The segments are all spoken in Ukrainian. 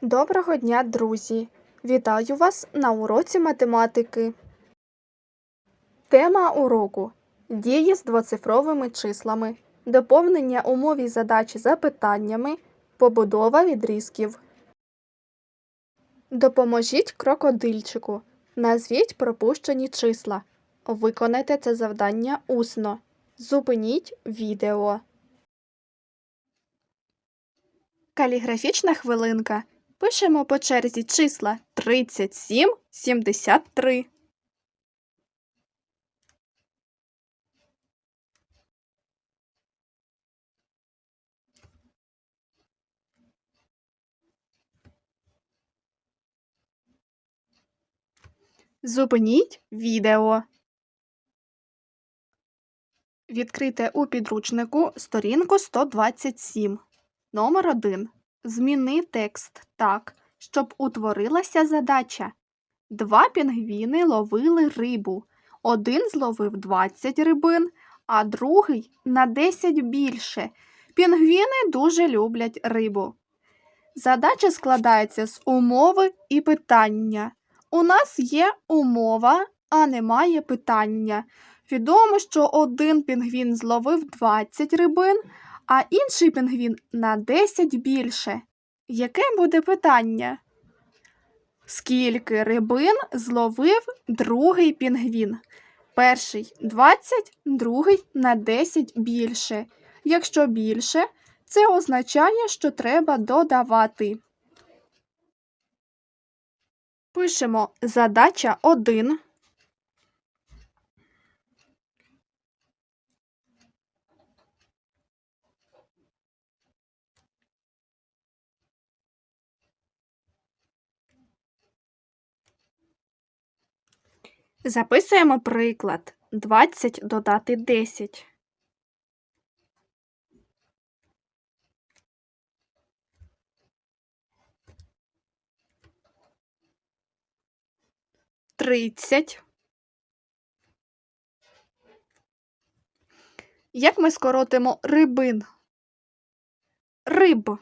Доброго дня, друзі! Вітаю вас на уроці математики. Тема уроку Дії з двоцифровими числами, доповнення умов і задачі запитаннями, побудова відрізків. Допоможіть крокодильчику. Назвіть пропущені числа. Виконайте це завдання усно. Зупиніть відео. Каліграфічна хвилинка. Пишемо по черзі числа 37, 73. Зупиніть відео. Відкрийте у підручнику сторінку 127. Номер 1. Зміни текст так, щоб утворилася задача. Два пінгвіни ловили рибу. Один зловив 20 рибин, а другий на 10 більше. Пінгвіни дуже люблять рибу. Задача складається з умови і питання. У нас є умова, а немає питання. Відомо, що один пінгвін зловив 20 рибин, а інший пінгвін на 10 більше. Яке буде питання? Скільки рибин зловив другий пінгвін? Перший 20, другий на 10 більше. Якщо більше, це означає, що треба додавати. Пишемо задача 1. Записуємо приклад 20 додати 10. Тридцять. Як ми скоротимо рибин? Риб.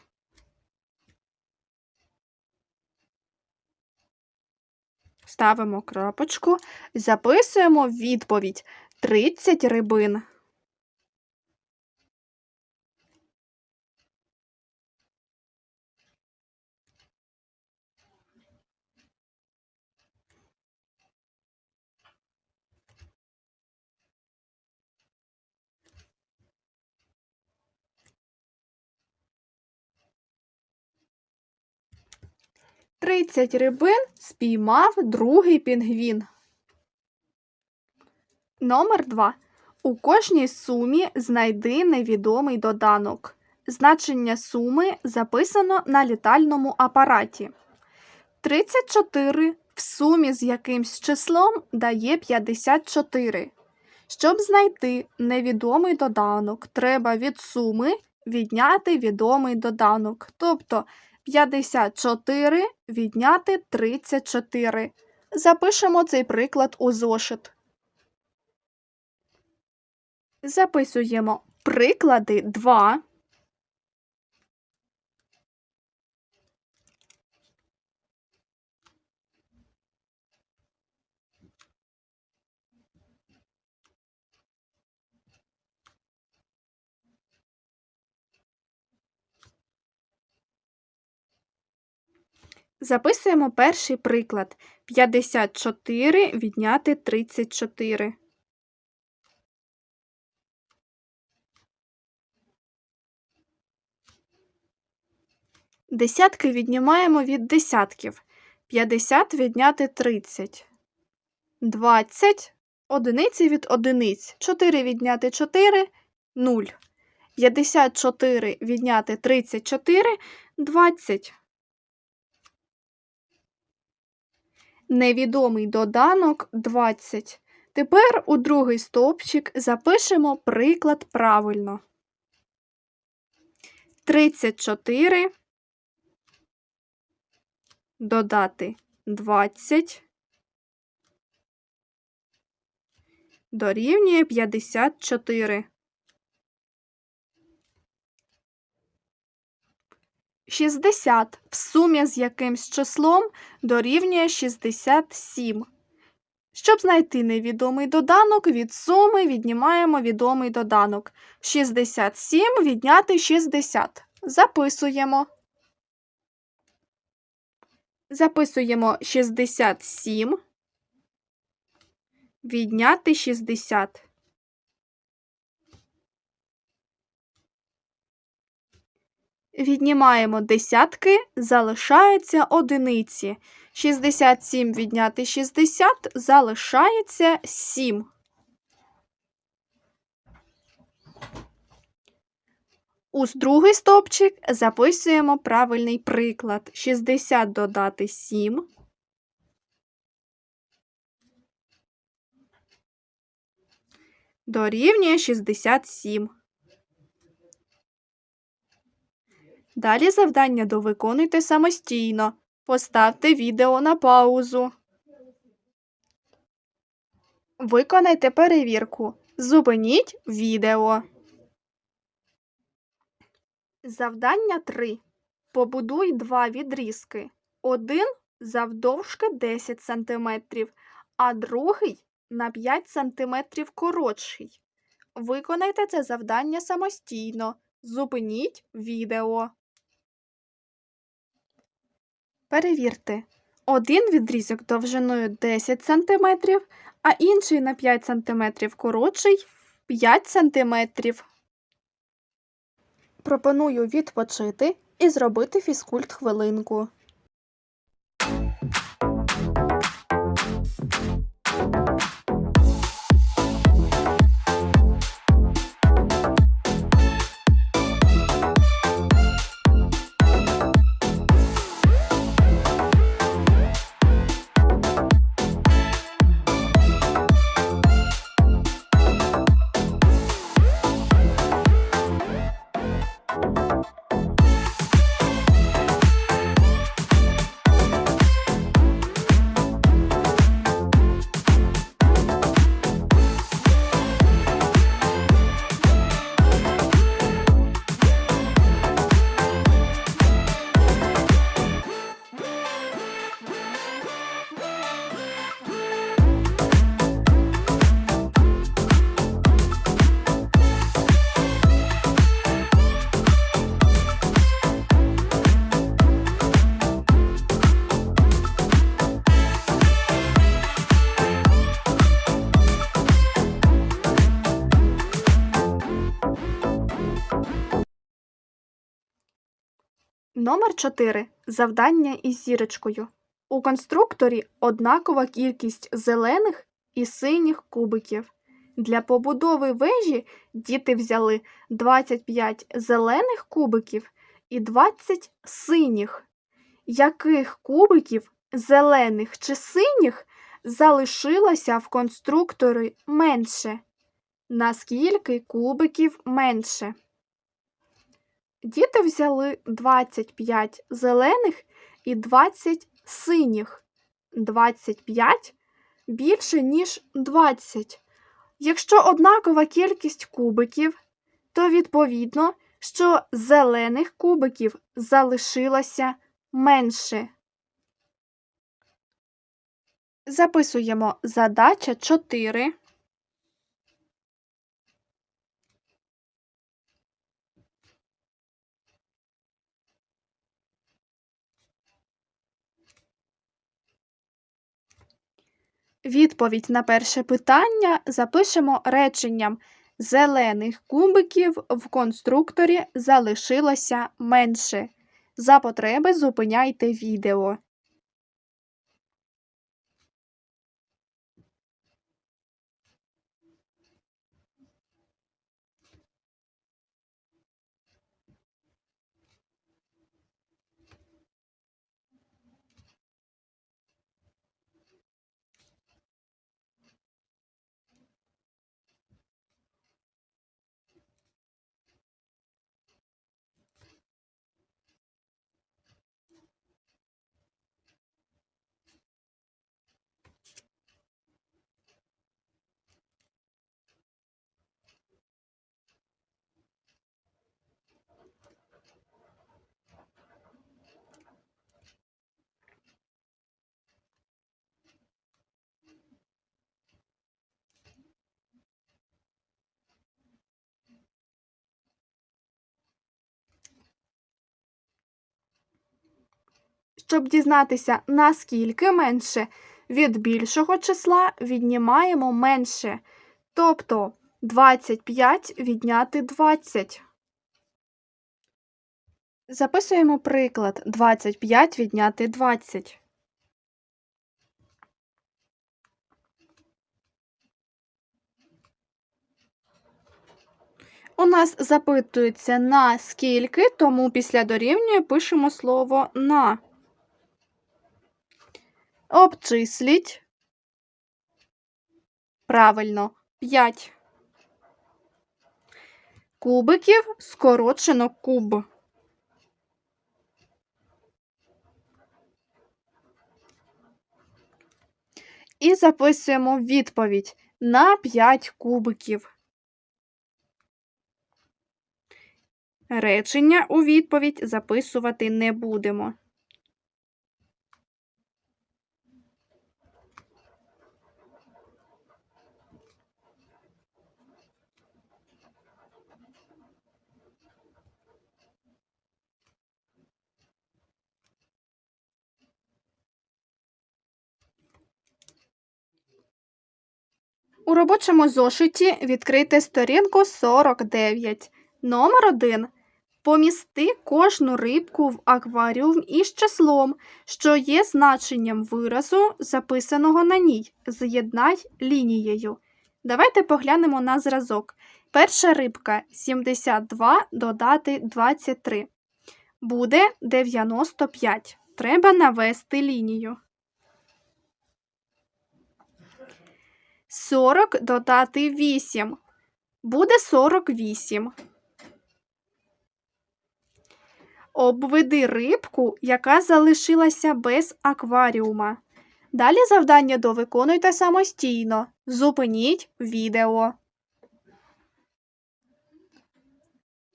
Ставимо крапочку, записуємо відповідь 30 рибин. Тридцять рибин спіймав другий пінгвін. Номер 2. У кожній сумі знайди невідомий доданок. Значення суми записано на літальному апараті. 34 в сумі з якимсь числом дає 54. Щоб знайти невідомий доданок, треба від суми відняти відомий доданок. Тобто 54 відняти 34. Запишемо цей приклад у зошит. Записуємо приклади 2. Записуємо перший приклад. 54 відняти 34. Десятки віднімаємо від десятків. 50 відняти 30. 20. Одиниці від одиниць. 4 відняти 4 0. 54 відняти 34 20. Невідомий доданок 20. Тепер у другий стовпчик запишемо приклад правильно. 34 додати 20 дорівнює 54. 60 в сумі з якимсь числом дорівнює 67. Щоб знайти невідомий доданок, від суми віднімаємо відомий доданок. 67 відняти 60. Записуємо. Записуємо 67. Відняти 60. Віднімаємо десятки, залишаються одиниці. 67 відняти 60 залишається 7. У другий стовпчик записуємо правильний приклад. 60 додати 7. Дорівнює 67. Далі завдання довиконуйте самостійно. Поставте відео на паузу. Виконайте перевірку. Зупиніть відео. Завдання 3. Побудуй два відрізки. Один завдовжки 10 см, а другий на 5 см коротший. Виконайте це завдання самостійно. Зупиніть відео. Перевірте. Один відрізок довжиною 10 см, а інший на 5 см коротший 5 см. Пропоную відпочити і зробити фізкульт хвилинку. Номер 4. Завдання із зірочкою. У конструкторі однакова кількість зелених і синіх кубиків. Для побудови вежі діти взяли 25 зелених кубиків і 20 синіх. Яких кубиків зелених чи синіх залишилося в конструкторі менше? Наскільки кубиків менше? Діти взяли 25 зелених і 20 синіх. 25 більше, ніж 20. Якщо однакова кількість кубиків, то відповідно, що зелених кубиків залишилося менше. Записуємо задача 4. Відповідь на перше питання запишемо реченням Зелених кубиків в конструкторі залишилося менше. За потреби зупиняйте відео. Щоб дізнатися, наскільки менше, від більшого числа віднімаємо менше. Тобто 25 відняти 20. Записуємо приклад 25 відняти 20. У нас запитується на скільки, тому після дорівнює пишемо слово на. Обчисліть. Правильно, 5. Кубиків скорочено куб. І записуємо відповідь на 5 кубиків. Речення у відповідь записувати не будемо. У робочому зошиті відкрийте сторінку 49. Номер 1. Помісти кожну рибку в акваріум із числом, що є значенням виразу, записаного на ній. З'єднай лінією. Давайте поглянемо на зразок. Перша рибка 72 додати 23. Буде 95. Треба навести лінію. 40 додати 8. Буде 48. Обведи рибку, яка залишилася без акваріума. Далі завдання довиконуйте самостійно. Зупиніть відео.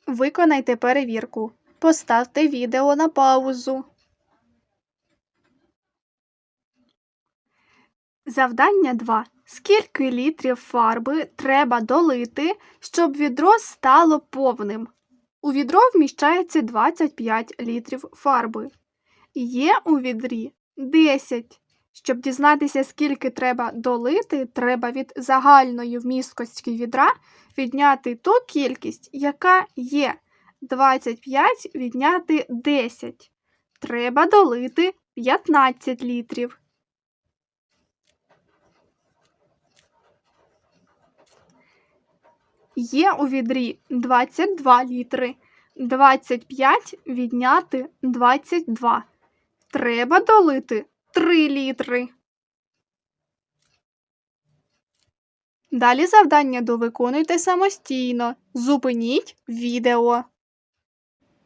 Виконайте перевірку. Поставте відео на паузу. Завдання 2. Скільки літрів фарби треба долити, щоб відро стало повним? У відро вміщається 25 літрів фарби. Є у відрі 10. Щоб дізнатися, скільки треба долити, треба від загальної вмісткості відра відняти ту кількість, яка є. 25 відняти 10. Треба долити 15 літрів. Є у відрі 22 літри. 25 відняти 22. Треба долити 3 літри. Далі завдання довиконуйте самостійно. Зупиніть відео.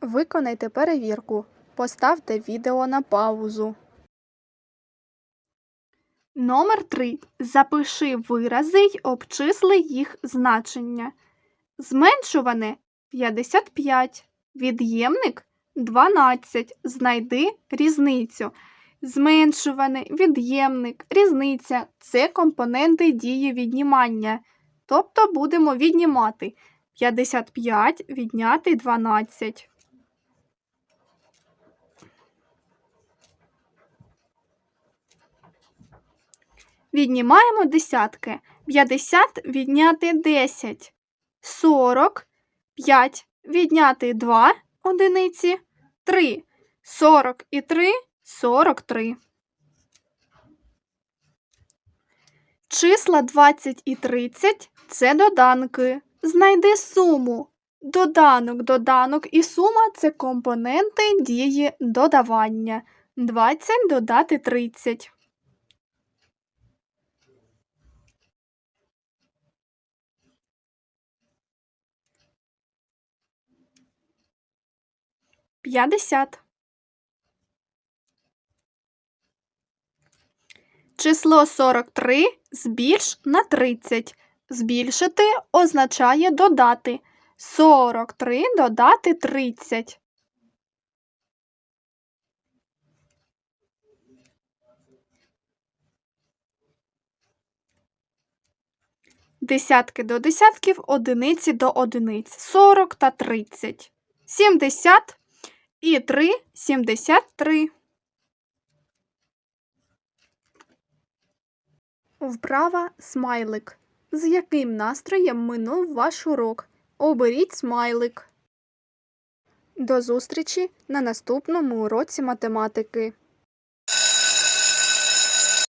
Виконайте перевірку. Поставте відео на паузу. Номер 3. Запиши вирази й обчисли їх значення. Зменшуване 55. Від'ємник 12. Знайди різницю. Зменшуване, від'ємник, різниця це компоненти дії віднімання. Тобто будемо віднімати 55 відняти 12. Віднімаємо десятки. 50 відняти 10. 40. 5 відняти 2 одиниці. 3. 40 і 3 43. Числа 20 і 30 це доданки. Знайди суму. Доданок, доданок і сума це компоненти дії додавання. 20 додати 30. П'ятдесят. Число 43 збільш на 30. Збільшити означає додати. 43 додати 30. Десятки до десятків, одиниці до одиниць. 40 та 30. 70 і 3 73. Вправа смайлик. З яким настроєм минув ваш урок? Оберіть смайлик. До зустрічі на наступному уроці математики.